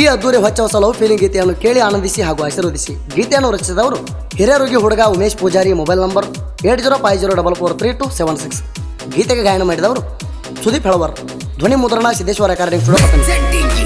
ಈ ಅದ್ದೂರಿ ಹೊಚ್ಚ ಹೊಸ ಲವ್ ಫೀಲಿಂಗ್ ಗೀತೆಯನ್ನು ಕೇಳಿ ಆನಂದಿಸಿ ಹಾಗೂ ಆಶೀರ್ವದಿಸಿ. ಗೀತೆಯನ್ನು ರಚಿಸಿದವರು ಹಿರಿಯರುಗಿ ಹುಡುಗ Umesh Pujari mobile number eight zero five zero double four three two seven six. ಗೀತೆಗೆ ಗಾಯನ ಮಾಡಿದವರು ಸುದೀಪ್ ಹೆಳವರ್. ಧ್ವನಿ ಮುದ್ರಣ ಸಿದ್ದೇಶ್ವರ ರೆಕಾರ್ಡಿಂಗ್ ಸ್ಟುಡಿಯೋ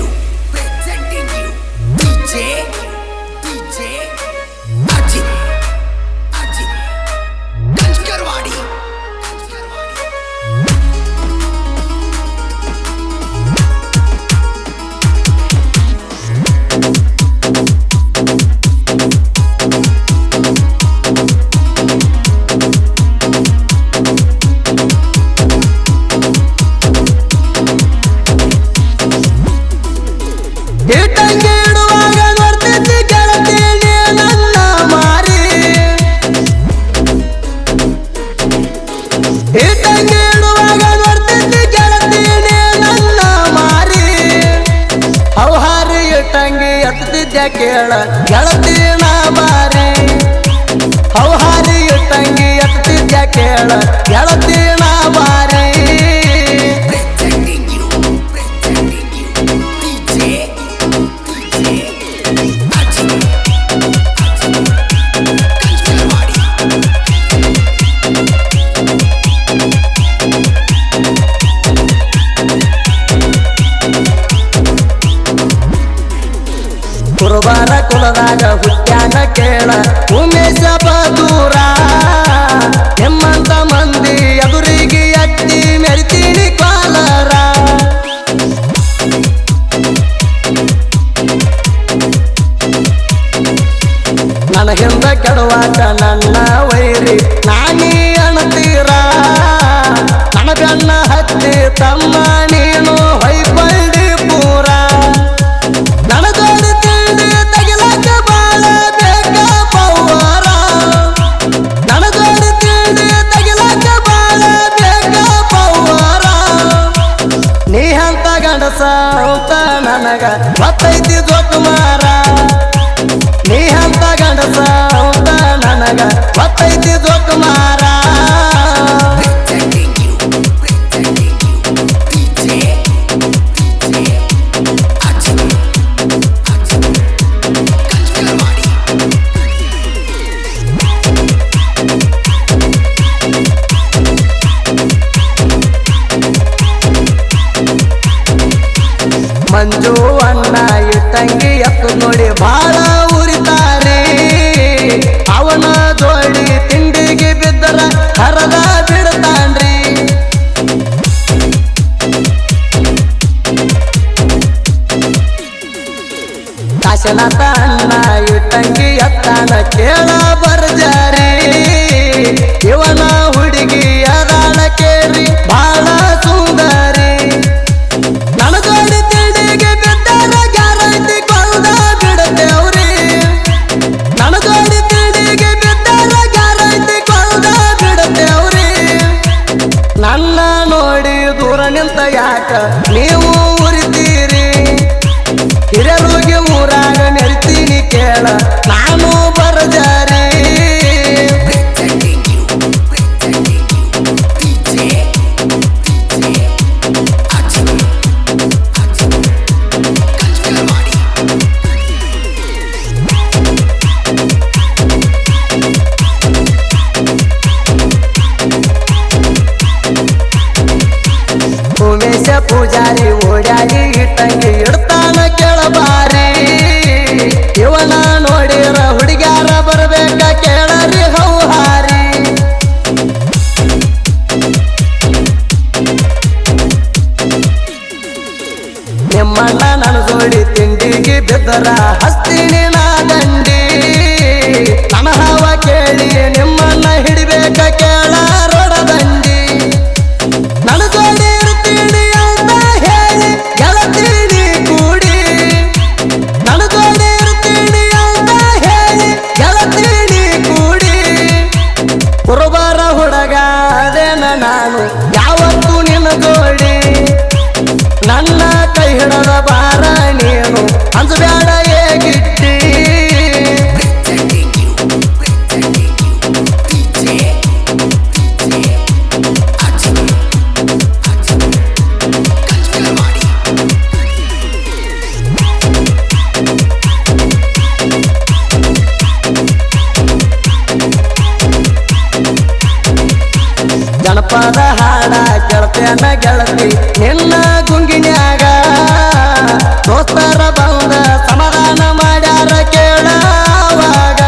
ಕೇಳ ಗೆಳತಿ ನಾ ಕುರುಬಾರ ಕುಲದಾಗ ಹುಟ್ಟ್ಯಾನ ಕೇಳ, ಉಮೇಶ ಬದೂರ ನಿಮ್ಮಂತ ಮಂದಿ ಎದುರಿಗೆ ಅತ್ತಿ ಮೆರಿತೀನಿ ಕಾಲರ. ನನಗಿಂದ ಕೆಡುವಾಗ ನನ್ನ ವೈರಿ ನಾ Baby ತಂಗಿ ಎತ್ತು ನೋಡಿ ಬಾಳ ನಿಂತ ಯಾಕ? ನೀವು ಬಾರ ಹುಡುಗ ಅದೇನ ನಾನು ಯಾವತ್ತು ನಿನ್ನ ಜೋಡಿ ನನ್ನ ಕೈ ಹಿಡದ ಬಾರ ನೀನು. ಅಂದ್ಬೇಡ ದೋಸ್ತರ ಬಂದ ಸಮಾಧಾನ ಮಾಡ್ಯಾರ ಕೇಳವಾಗ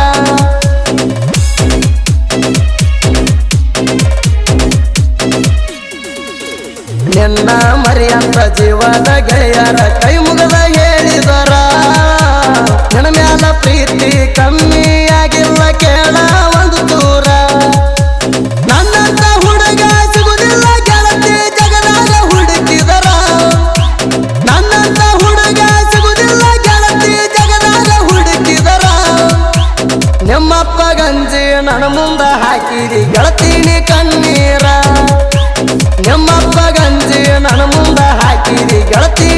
ನಿನ್ನ ಮರಿಯಂತ ಜೀವದ ಗೆಳೆಯರ ಕೈ ಮುಗದ ಹೇಳಿದರ. ನನ್ನ ಮ್ಯಾಲ ಪ್ರೀತಿ ಕಮ್ಮಿ ಆಗಿಲ್ಲ ಕೇಳ. ಹಾಕಿರಿ ಗೆಳತೀನಿ ಕಣ್ಣೀರ. ನಿಮ್ಮಪ್ಪ ಗಂಜಿ ನನ್ನ ಮುಂದ ಹಾಕಿರಿ ಗೆಳತೀನಿ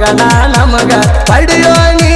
ಮಗನ ನಮಗ ಪಡೆಯೋ ನೀ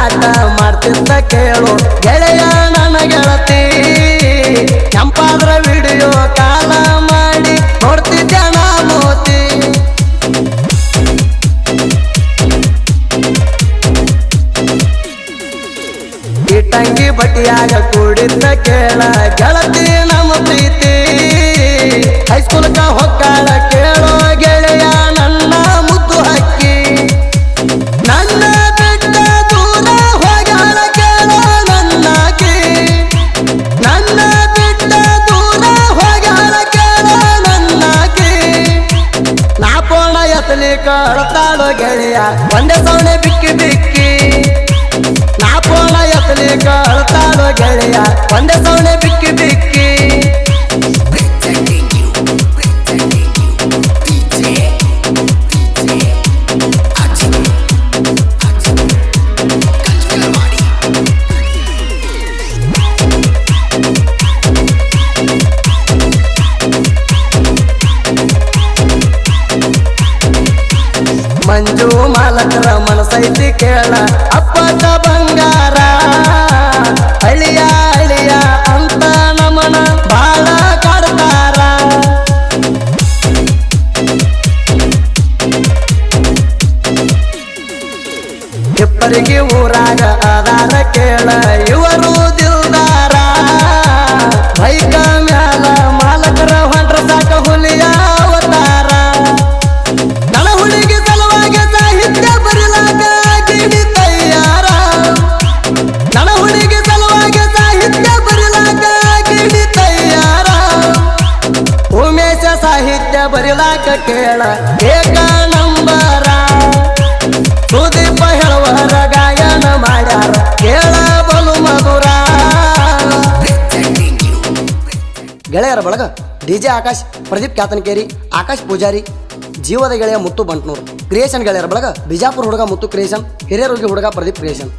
ಚಾಟ ಮಾಡ್ತಿದ್ದ ಕೇಳು. ಗೆಳೆಯ ನನ್ನ ಗೆಳತಿ ಕೆಂಪಾದ್ರ ವಿಡಿಯೋ ಕಾಲ ಮಾಡಿ ನೋಡ್ತಿದ್ದ ನಾ ಮೋತಿ ಇಟ್ಟಂಗಿ ಬಟ್ಟಿಯಾಗ ಕೂಡಿದ್ದ ಕೇಳ, ಗೆಳತಿ ನಮ್ಮ ಪ್ರೀತಿ. ಹೈಸ್ಕೂಲ್ಕ ಹೊಕ್ಕಾಳ ಗೆಳೆಯ. ಒಂದೇ ಸೌಣೆ ಬಿಕ್ಕಿ ಬಿಕ್ಕಿ ಮಂಜು ಮಾಲಕರ ಮನಸೈತಿ ಕೇಳ. ಅಪ್ಪಟ ಬಂಗಾರ, ಅಳಿಯ ಅಳಿಯ ಅಂತ ನಮನ ಬಾಳ ಕಾಡ್ತಾರ. ಇಬ್ಬರಿಗೆ ಊರಾಗ ಆಧಾರ ಗೆಳೆಯರ ಬಳಗ ಡಿ ಜೆ ಆಕಾಶ್, ಪ್ರದೀಪ್ ಕ್ಯಾತನಕೇರಿ, ಆಕಾಶ್ ಪೂಜಾರಿ, ಜೀವದ ಗೆಳೆಯ ಮುತ್ತು ಬಂಟ್ನೂರು. ಕ್ರಿಯೇಷನ್ ಗೆಳೆಯರ ಬಳಗ ಬಿಜಾಪುರ ಹುಡುಗ ಮುತ್ತು ಕ್ರಿಯೇಷನ್ ಹಿರಿಯರುಗಿ ಹುಡುಗ ಪ್ರದೀಪ್ ಕ್ರಿಯೇಷನ್.